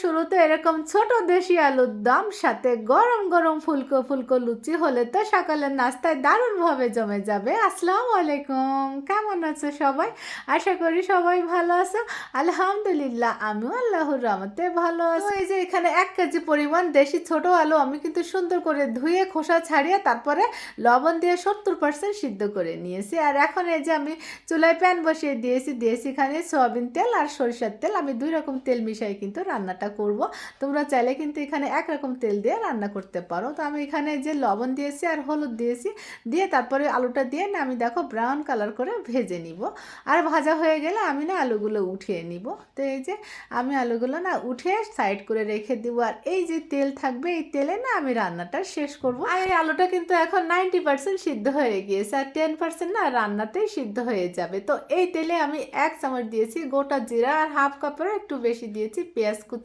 শুরুতে এরকম ছোট দেশি আলুর দম, সাথে গরম গরম ফুলকো ফুলকো লুচি হলে তো সকালের নাস্তায় দারুণভাবে জমে যাবে। আসসালামু আলাইকুম। কেমন আছো সবাই? আশা করি সবাই ভালো আছো। আলহামদুলিল্লাহ, আমিও আল্লাহর রহমতে ভালো আছো। এই যে এখানে এক কেজি পরিমাণ দেশি ছোট আলু আমি কিন্তু সুন্দর করে ধুয়ে, খোসা ছাড়িয়ে তারপরে লবণ দিয়ে সত্তর পার্সেন্ট সিদ্ধ করে নিয়েছি। আর এখন এই যে আমি চুলায় প্যান বসিয়ে দিয়েছি দিয়েছি এখানে সয়াবিন তেল আর সরিষার তেল। আমি দুই রকম তেল মিশাই কিন্তু রান্নাটা করব। তোমরা চাইলে কিন্তু এখানে একরকম তেল দিয়ে রান্না করতে পারো। তো আমি এখানে যে লবণ দিয়েছি আর হলুদ দিয়েছি, দিয়ে তারপরে আলুটা দিয়ে না আমি দেখো ব্রাউন কালার করে ভেজে নিব। আর ভাজা হয়ে গেলে আমি না আলুগুলো উঠিয়ে নিব। তো এই যে আমি আলুগুলো না উঠে সাইড করে রেখে দিব। আর এই যে তেল থাকবে, এই তেলে না আমি রান্নাটা শেষ করব। আর এই আলুটা কিন্তু এখন নাইনটি পার্সেন্ট সিদ্ধ হয়ে গিয়েছে। আর টেন পার্সেন্ট না রান্নাতেই সিদ্ধ হয়ে যাবে। তো এই তেলে আমি এক চামচ দিয়েছি গোটা জিরা আর হাফ কাপেরও একটু বেশি দিয়েছি পেঁয়াজ কুচি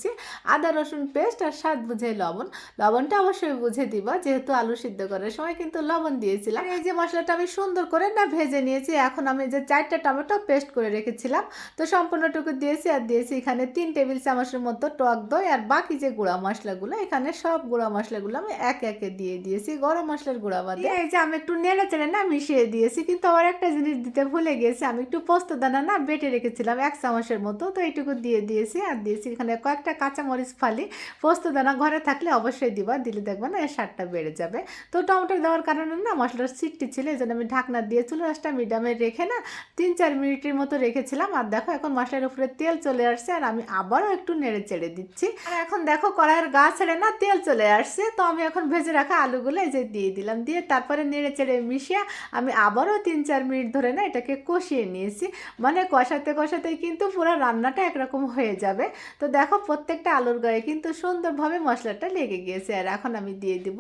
আদা রসুন পেস্ট আর স্বাদ বুঝে লবণ। লবণটা অবশ্যই বুঝে দিবা যেহেতু আলু সিদ্ধ করার সময় কিন্তু লবণ দিয়েছিলাম। এই যে মশলাটা আমি সুন্দর করে না ভেজে নিয়েছি এখন আমি যে চারটা টমেটো পেস্ট করে রেখেছিলাম তো সম্পূর্ণটুকু দিয়েছি আর দিয়েছি এখানে তিন টেবিল চামচের মতো টক দই আর বাকি যে গুঁড়া মশলাগুলো এখানে সব গুঁড়া মশলাগুলো আমি একে একে দিয়ে দিয়েছি গরম মশলার গুঁড়া বাদ। এই যে আমি একটু নেড়ে চেড়ে না মিশিয়ে দিয়েছি কিন্তু আবার একটা জিনিস দিতে ভুলে গিয়েছি আমি একটু পোস্ত দানা না বেটে রেখেছিলাম এক চামচের মতো তো এইটুকু দিয়ে দিয়েছি আর দিয়েছি এখানে কয়েকটা কাঁচামরিচ ফালি, পোস্ত দানা ঘরে থাকলে অবশ্যই দিবা, দিলে দেখবে না এর স্বাদটা বেড়ে যাবে। তো টমেটো দেওয়ার কারণে না মশলার সিটটি ছিল, এই জন্য আমি ঢাকনা দিয়ে চুলো রাসটা মিডিয়ামে রেখে না তিন চার মিনিটের মতো রেখেছিলাম। আর দেখো এখন মশলার উপরে তেল চলে আসছে, আর আমি আবারও একটু নেড়ে চেড়ে দিচ্ছি। আর এখন দেখো কড়াইয়ের গা ছেড়ে না তেল চলে আসছে, তো আমি এখন ভেজে রাখা আলুগুলো এই যে দিয়ে দিলাম। দিয়ে তারপরে নেড়ে চেড়ে মিশিয়ে আমি আবারও তিন চার মিনিট ধরে না এটাকে কষিয়ে নিয়েছি। মানে কষাতে কষাতে কিন্তু পুরো রান্নাটা একরকম হয়ে যাবে। তো দেখো প্রত্যেকটা আলুর গায়ে কিন্তু সুন্দরভাবে মশলাটা লেগে গিয়েছে। আর এখন আমি দিয়ে দিব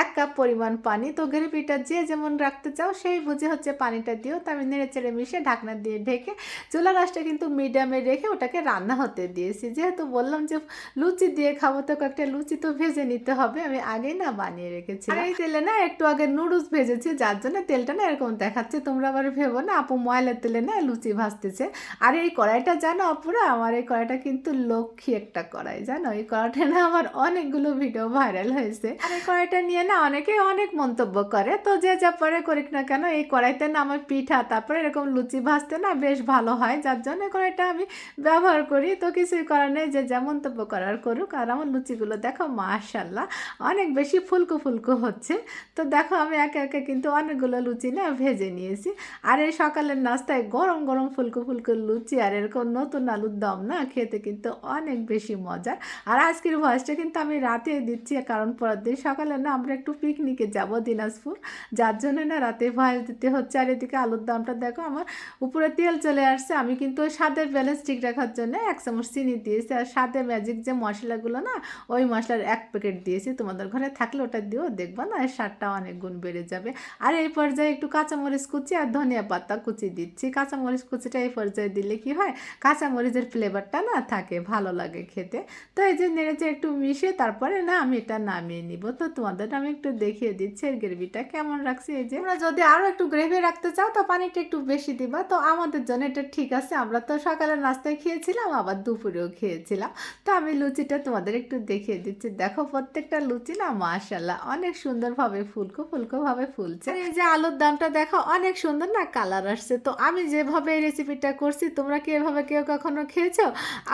এক কাপ পরিমাণ পানি। তো গ্রেভিটা যে যেমন রাখতে চাও, সেই বুঝে হচ্ছে পানিটা দিও। তো আমি নেড়ে চেড়ে মিশে ঢাকনা দিয়ে ঢেকে চুলা রাসটা কিন্তু মিডিয়ামে রেখে ওটাকে রান্না হতে দিয়েছি। যেহেতু বললাম যে লুচি দিয়ে খাব, তো কয়েকটা লুচি তো ভেজে নিতে হবে। আমি আগেই না বানিয়ে রেখেছি এই তেলে না একটু আগে নুডলস ভেজেছি, যার জন্য তেলটা না এরকম দেখাচ্ছে। তোমরা আবার ভেবো না, আপু ময়লার তেলে না লুচি ভাজতেছে। আর এই কড়াইটা জানো অপুরা আমার এই কড়াইটা কিন্তু লক্ষ্মী একটা কড়াই, জানো? এই কড়াইটা না আমার অনেকগুলো ভিডিও ভাইরাল হয়েছে। আর এই কড়াইটা নিয়ে না অনেকে অনেক মন্তব্য করে। তো যে যা পরে করিক না কেন, এই কড়াইতে না আমার পিঠা, তারপরে এরকম লুচি ভাজতে না বেশ ভালো হয়। যার জন্য কড়াইটা আমি ব্যবহার করি। তো কিছুই করার নেই, যে যা মন্তব্য করার করুক। আর আমার লুচিগুলো দেখো মাশাল্লাহ অনেক বেশি ফুলকো ফুলকো হচ্ছে। তো দেখো, আমি একে একে কিন্তু অনেকগুলো লুচি না ভেজে নিয়েছি। আর এই সকালের নাস্তায় গরম গরম ফুলকো ফুলকো লুচি আর এরকম নতুন আলুর দম না, খেতে কিন্তু অনেক বেশি মজার। আর আজকের ভয়েসটা কিন্তু আমি রাতে দিচ্ছি, কারণ পরের দিন সকালে না আমরা একটু পিকনিকে যাব দিনাজপুর। যার জন্য না রাতে ভয়েস দিতে হচ্ছে। আর এদিকে আলুর দামটা দেখো, আমার উপরে তেল চলে আসছে। আমি কিন্তু ওই স্বাদের ব্যালেন্স ঠিক রাখার জন্য এক চামচ চিনি দিয়েছি। আর স্বাদে ম্যাজিক যে মশলাগুলো না, ওই মশলার এক প্যাকেট দিয়েছি। তোমাদের ঘরে থাকলে ওটা দিও দেখবা না স্বাদটা অনেক গুণ বেড়ে যাবে। আর এই পর্যায়ে একটু কাঁচামরিচ কুচি আর ধনিয়া পাতা কুচি দিচ্ছি। কাঁচামরিচ কুচিটা এই পর্যায়ে দিলে কি হয়? কাঁচামরিচের ফ্লেভারটা না থাকে, ভালো লাগে খেতে। তো এই যে নেড়েছে একটু মিশে তারপরে না আমি এটা নামিয়ে নিব। তো তোমাদের আমি একটু দেখিয়ে দিচ্ছি এর গ্রেভিটা কেমন রাখছি এই যে। তোমরা যদি আরও একটু গ্রেভি রাখতে চাও তো পানিটা একটু বেশি দিবা। তো আমাদের জন্য এটা ঠিক আছে। আমরা তো সকালে নাস্তায় খেয়েছিলাম আবার দুপুরেও খেয়েছিলাম। তো আমি লুচিটা তোমাদের একটু দেখিয়ে দিচ্ছি। দেখো প্রত্যেকটা লুচি না মাশাল্লাহ অনেক সুন্দরভাবে ফুলকো ফুলকোভাবে ফুলছে। এই যে আলুর দামটা দেখো অনেক সুন্দর না কালার আসছে। তো আমি যেভাবে এই রেসিপিটা করছি তোমরা কি এভাবে কেউ কখনো খেয়েছো?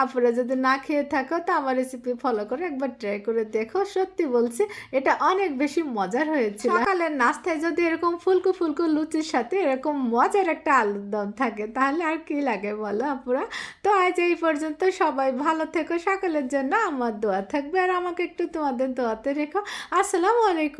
আপুরা যদি না খেয়ে থাকো তো আমার রেসিপি ফলো করে, একবার ট্রাই করে দেখো। সত্যি বলছি, এটা অনেক বেশি মজার হয়েছে সকালের নাস্তায় যদি এরকম ফুলকো ফুলকু লুচির সাথে এরকম মজার একটা আলুর দম থাকে, তাহলে আর কি লাগে বলো আপুরা? তো আজ এই পর্যন্ত, সবাই ভালো থেকো, সকালের জন্য আমার দোয়া থাকবে। আর আমাকে একটু তোমাদের দোয়াতে রেখো। আসসালামু আলাইকুম।